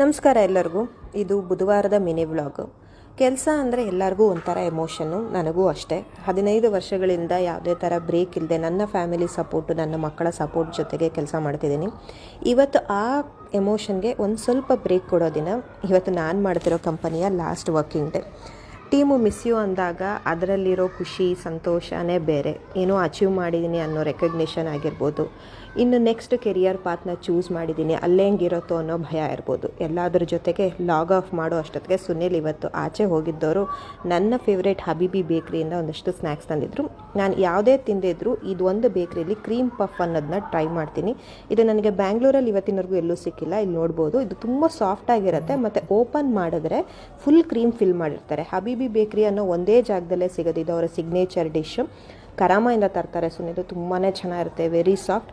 ನಮಸ್ಕಾರ ಎಲ್ಲರಿಗೂ. ಇದು ಬುಧವಾರದ ಮಿನಿ ವ್ಲಾಗ್. ಕೆಲಸ ಅಂದರೆ ಎಲ್ಲರಿಗೂ ಒಂಥರ ಎಮೋಷನ್ನು ನನಗೂ ಅಷ್ಟೇ. ಹದಿನೈದು ವರ್ಷಗಳಿಂದ ಯಾವುದೇ ಥರ ಬ್ರೇಕ್ ಇಲ್ಲದೆ ನನ್ನ ಫ್ಯಾಮಿಲಿ ಸಪೋರ್ಟು ನನ್ನ ಮಕ್ಕಳ ಸಪೋರ್ಟ್ ಜೊತೆಗೆ ಕೆಲಸ ಮಾಡ್ತಿದ್ದೀನಿ. ಇವತ್ತು ಆ ಎಮೋಷನ್ಗೆ ಒಂದು ಸ್ವಲ್ಪ ಬ್ರೇಕ್ ಕೊಡೋ ದಿನ. ಇವತ್ತು ನಾನು ಮಾಡ್ತಿರೋ ಕಂಪನಿಯ last working day team miss you ಅಂದಾಗ ಅದರಲ್ಲಿರೋ ಖುಷಿ, ಸಂತೋಷನೇ ಬೇರೆ. ಏನೋ ಅಚೀವ್ ಮಾಡಿದ್ದೀನಿ ಅನ್ನೋ ರೆಕಗ್ನಿಷನ್ ಆಗಿರ್ಬೋದು. ಇನ್ನು ನೆಕ್ಸ್ಟ್ ಕೆರಿಯರ್ ಪಾತ್ನ ಚೂಸ್ ಮಾಡಿದ್ದೀನಿ ಅಲ್ಲೇ ಹೆಂಗಿರುತ್ತೋ ಅನ್ನೋ ಭಯ ಇರ್ಬೋದು. ಎಲ್ಲದರ ಜೊತೆಗೆ ಲಾಗ್ ಆಫ್ ಮಾಡೋ ಅಷ್ಟೊತ್ತಿಗೆ ಸುನಿಲ್ ಇವತ್ತು ಆಚೆ ಹೋಗಿದ್ದವರು ನನ್ನ ಫೇವ್ರೇಟ್ ಹಬೀಬಿ ಬೇಕ್ರಿಯಿಂದ ಒಂದಷ್ಟು ಸ್ನ್ಯಾಕ್ಸ್ ತಂದಿದ್ರು. ನಾನು ಯಾವುದೇ ತಿಂದಿದ್ರು ಇದು ಒಂದು ಬೇಕ್ರಿಯಲ್ಲಿ ಕ್ರೀಮ್ ಪಫ್ ಅನ್ನೋದನ್ನ ಟ್ರೈ ಮಾಡ್ತೀನಿ. ಇದು ನನಗೆ ಬ್ಯಾಂಗ್ಳೂರಲ್ಲಿ ಇವತ್ತಿನವರೆಗೂ ಎಲ್ಲೂ ಸಿಕ್ಕಿಲ್ಲ. ಇಲ್ಲಿ ನೋಡ್ಬೋದು. ಇದು ತುಂಬ ಸಾಫ್ಟ್ ಆಗಿರುತ್ತೆ. ಮತ್ತು ಓಪನ್ ಮಾಡಿದ್ರೆ ಫುಲ್ ಕ್ರೀಮ್ ಫಿಲ್ ಮಾಡಿರ್ತಾರೆ. ಹಬೀಬಿ ಬೇಕ್ರಿ ಅನ್ನೋ ಒಂದೇ ಜಾಗದಲ್ಲೇ ಸಿಗೋದು ಇದು ಅವರ ಸಿಗ್ನೇಚರ್ ಡಿಶ್ ಕರಾಮಯಿಂದ ತರ್ತಾರೆ ಸುನಿದು ತುಂಬಾ ಚೆನ್ನಾಗಿರುತ್ತೆ. ವೆರಿ ಸಾಫ್ಟ್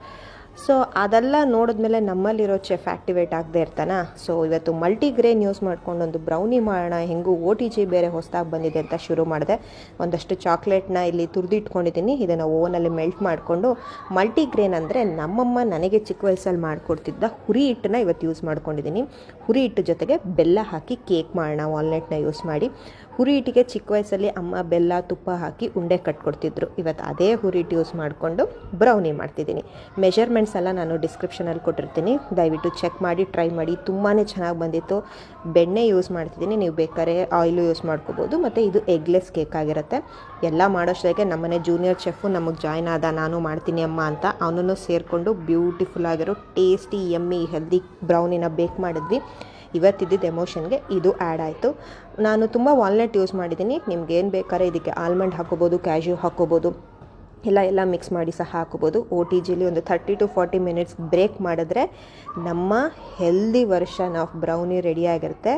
ಸೊ ಅದೆಲ್ಲ ನೋಡಿದ್ಮೇಲೆ ನಮ್ಮಲ್ಲಿರೋ ಚೆಫ್ ಆಕ್ಟಿವೇಟ್ ಆಗದೆ ಇರ್ತಾನ? ಸೊ ಇವತ್ತು ಮಲ್ಟಿ ಗ್ರೇನ್ ಯೂಸ್ ಮಾಡ್ಕೊಂಡು ಒಂದು ಬ್ರೌನಿ ಮಾಡೋಣ ಹೆಂಗೂ ಓ ಟಿ ಜಿ ಬೇರೆ ಹೊಸದಾಗಿ ಬಂದಿದೆ ಅಂತ ಶುರು ಮಾಡಿದೆ. ಒಂದಷ್ಟು ಚಾಕ್ಲೇಟ್ನ ಇಲ್ಲಿ ತುರಿದಿಟ್ಕೊಂಡಿದ್ದೀನಿ. ಇದನ್ನು ಓವನಲ್ಲಿ ಮೆಲ್ಟ್ ಮಾಡಿಕೊಂಡು ಮಲ್ಟಿ ಗ್ರೇನ್ ಅಂದರೆ ನಮ್ಮಮ್ಮ ನನಗೆ ಚಿಕ್ಕ ವಯಸ್ಸಲ್ಲಿ ಮಾಡಿಕೊಡ್ತಿದ್ದ ಹುರಿ ಹಿಟ್ಟನ್ನ ಇವತ್ತು ಯೂಸ್ ಮಾಡ್ಕೊಂಡಿದ್ದೀನಿ. ಹುರಿ ಹಿಟ್ಟು ಜೊತೆಗೆ ಬೆಲ್ಲ ಹಾಕಿ ಕೇಕ್ ಮಾಡೋಣ ವಾಲ್ನೆಟ್ನ ಯೂಸ್ ಮಾಡಿ. ಹುರಿ ಹಿಟ್ಟಿಗೆ ಚಿಕ್ಕ ವಯಸ್ಸಲ್ಲಿ ಅಮ್ಮ ಬೆಲ್ಲ, ತುಪ್ಪ ಹಾಕಿ ಉಂಡೆ ಕಟ್ಕೊಡ್ತಿದ್ರು. ಇವತ್ತು ಅದೇ ಹುರಿ ಹಿಟ್ಟು ಯೂಸ್ ಮಾಡಿಕೊಂಡು ಬ್ರೌನಿ ಮಾಡ್ತಿದ್ದೀನಿ. ಮೆಷರ್ಮೆಂಟ್ಸ್ ಎಲ್ಲ ನಾನು ಡಿಸ್ಕ್ರಿಪ್ಷನಲ್ಲಿ ಕೊಟ್ಟಿರ್ತೀನಿ. ದಯವಿಟ್ಟು ಚೆಕ್ ಮಾಡಿ, ಟ್ರೈ ಮಾಡಿ. ತುಂಬಾ ಚೆನ್ನಾಗಿ ಬಂದಿತ್ತು. ಬೆಣ್ಣೆ ಯೂಸ್ ಮಾಡ್ತಿದ್ದೀನಿ. ನೀವು ಬೇಕಾದ್ರೆ ಆಯಿಲು ಯೂಸ್ ಮಾಡ್ಕೋಬೋದು. ಮತ್ತು ಇದು ಎಗ್ಲೆಸ್ ಕೇಕ್ ಆಗಿರುತ್ತೆ. ಎಲ್ಲ ಮಾಡೋಷ್ಟೊಳಗೆ ನಮ್ಮನೆ ಜೂನಿಯರ್ ಚೆಫು ನಮಗೆ ಜಾಯ್ನ್ ಆದ, ನಾನು ಮಾಡ್ತೀನಿ ಅಮ್ಮ ಅಂತ ಅವನನ್ನು ಸೇರಿಕೊಂಡು ಬ್ಯೂಟಿಫುಲ್ ಆಗಿರೋ ಟೇಸ್ಟಿ ಎಮ್ಮಿ ಹೆಲ್ದಿ ಬ್ರೌನಿನ ಬೇಕ್ ಮಾಡಿದ್ವಿ. ಇವತ್ತಿದ್ದಿದ್ದು ಎಮೋಷನ್ಗೆ ಇದು ಆ್ಯಡ್ ಆಯಿತು. ನಾನು ತುಂಬ ವಾಲ್ನಟ್ ಯೂಸ್ ಮಾಡಿದ್ದೀನಿ. ನಿಮ್ಗೆ ಏನು ಬೇಕಾದ್ರೆ ಇದಕ್ಕೆ ಆಲ್ಮಂಡ್ ಹಾಕೋಬೋದು ಕ್ಯಾಶ್ಯೂ ಹಾಕೋಬೋದು ಎಲ್ಲ ಎಲ್ಲ ಮಿಕ್ಸ್ ಮಾಡಿ ಸಹ ಹಾಕೋಬೋದು ಒ ಟಿ ಜಿಲಿ ಒಂದು thirty to forty minutes break ಮಾಡಿದ್ರೆ ನಮ್ಮ ಹೆಲ್ದಿ ವರ್ಷನ್ ಆಫ್ ಬ್ರೌನಿ ರೆಡಿಯಾಗಿರುತ್ತೆ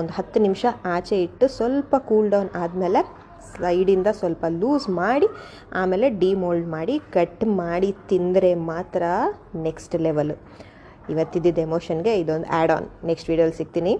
ಒಂದು ಹತ್ತು ನಿಮಿಷ ಆಚೆ ಇಟ್ಟು ಸ್ವಲ್ಪ ಕೂಲ್ ಡೌನ್ ಆದಮೇಲೆ ಸೈಡಿಂದ ಸ್ವಲ್ಪ ಲೂಸ್ ಮಾಡಿ, ಆಮೇಲೆ ಡಿಮೋಲ್ಡ್ ಮಾಡಿ ಕಟ್ ಮಾಡಿ ತಿಂದರೆ ಮಾತ್ರ ನೆಕ್ಸ್ಟ್ ಲೆವೆಲು ಇವತ್ತಿದ್ದ ಎಮೋಷನ್ಗೆ ಇದೊಂದು ಆ್ಯಡ್ ಆನ್ ನೆಕ್ಸ್ಟ್ ವೀಡಿಯೋಲಿ ಸಿಗ್ತೀನಿ.